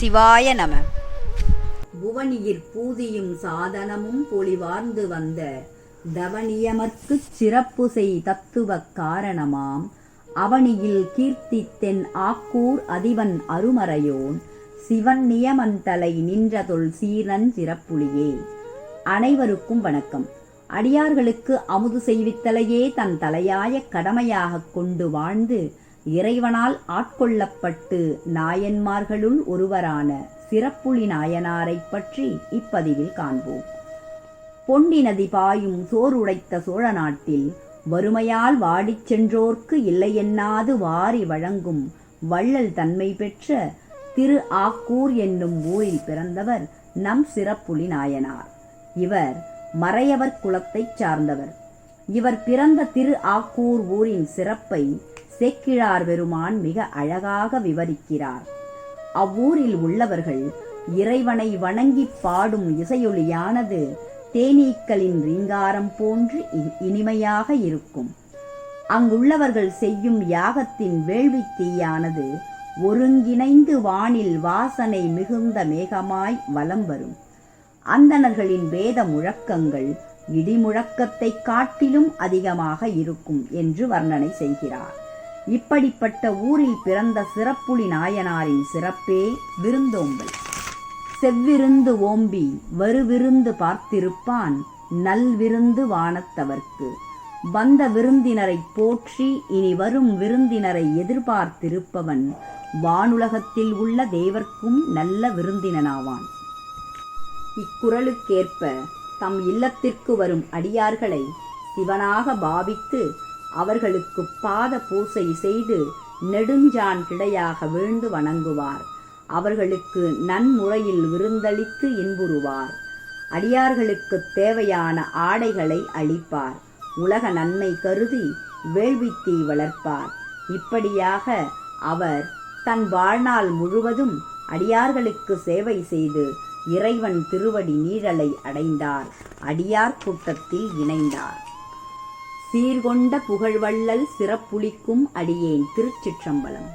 சிவாய நம. புவனியிற் பூதியும் சாதனமும் பொலிவார்ந்து வந்த தவனியமர்க்குச் சிறப்பு செய் தத்துவ காரணமாம். அவனியில் கீர்த்தித்தென் ஆக்கூர் அதிவன் அருமறையோன். சிவன் நியமந்தலை நின்றதொல் சீரன் சிறப்புலியே அனைவருக்கும் வணக்கம். அடியார்களுக்கு அமுது செய்வித்தலையே தன் தலையாய கடமையாகக் கொண்டு வாழ்ந்து இறைவனால் ஆட்கொள்ளப்பட்டு நாயன்மார்களுள் ஒருவரான சிறப்புளி நாயனாரைப் பற்றி இப்பதிவில் காண்போம். பொன்னி நதி பாயும் சோறுடைத்த சோழ நாட்டில் வறுமையால் வாடிச் சென்றோர்க்கு இல்லையென்னாது வாரி வழங்கும் வள்ளல் தன்மை பெற்ற திரு ஆக்கூர் என்னும் ஊரில் பிறந்தவர் நம் சிறப்புலி நாயனார். இவர் மறையவர் குலத்தைச் சார்ந்தவர். இவர் பிறந்த திரு ஆக்கூர் ஊரின் சிறப்பை சேக்கிழார் பெருமான் மிக அழகாக விவரிக்கிறார். அவ்வூரில் உள்ளவர்கள் இறைவனை வணங்கிப் பாடும் இசையொலியானது தேனீக்களின் ரீங்காரம் போன்று இனிமையாக இருக்கும். அங்குள்ளவர்கள் செய்யும் யாகத்தின் வேள்வி தீயானது ஒருங்கிணைந்து வானில் வாசனை மிகுந்த மேகமாய் வலம் வரும். அந்தணர்களின் வேத முழக்கங்கள் இடிமுழக்கத்தை காட்டிலும் அதிகமாக இருக்கும் என்று வர்ணனை செய்கிறார். இப்படிப்பட்ட ஊரில் பிறந்த சிறப்புலி நாயனாரின் சிறப்பே விருந்தோம்பல். செவ்விருந்து ஓம்பி வருவிருந்து பார்த்திருப்பான் நல்விருந்து வானத்தவர்க்கு. வந்த விருந்தினரைப் போற்றி இனி வரும் விருந்தினரை எதிர்பார்த்திருப்பவன் வானுலகத்தில் உள்ள தேவர்க்கும் நல்ல விருந்தினனாவான். இக்குறளுக்கேற்ப தம் இல்லத்திற்கு வரும் அடியார்களை சிவனாக பாவித்து அவர்களுக்கு பாத பூசை செய்து நெடுஞ்சான் கிடையாக வீழ்ந்து வணங்குவார். அவர்களுக்கு நன்முறையில் விருந்தளித்து இன்புறுவார். அடியார்களுக்குத் தேவையான ஆடைகளை அளிப்பார். உலக நன்மை கருதி வேள்வித்தீ வளர்ப்பார். இப்படியாக அவர் தன் வாழ்நாள் முழுவதும் அடியார்களுக்கு சேவை செய்து இறைவன் திருவடி நீழலை அடைந்தார். அடியார் கூட்டத்தில் இணைந்தார். சீர்கொண்ட புகழ்வள்ளல் சிறப்புளிக்கும் அடியேன் திருச்சிற்றம்பலம்.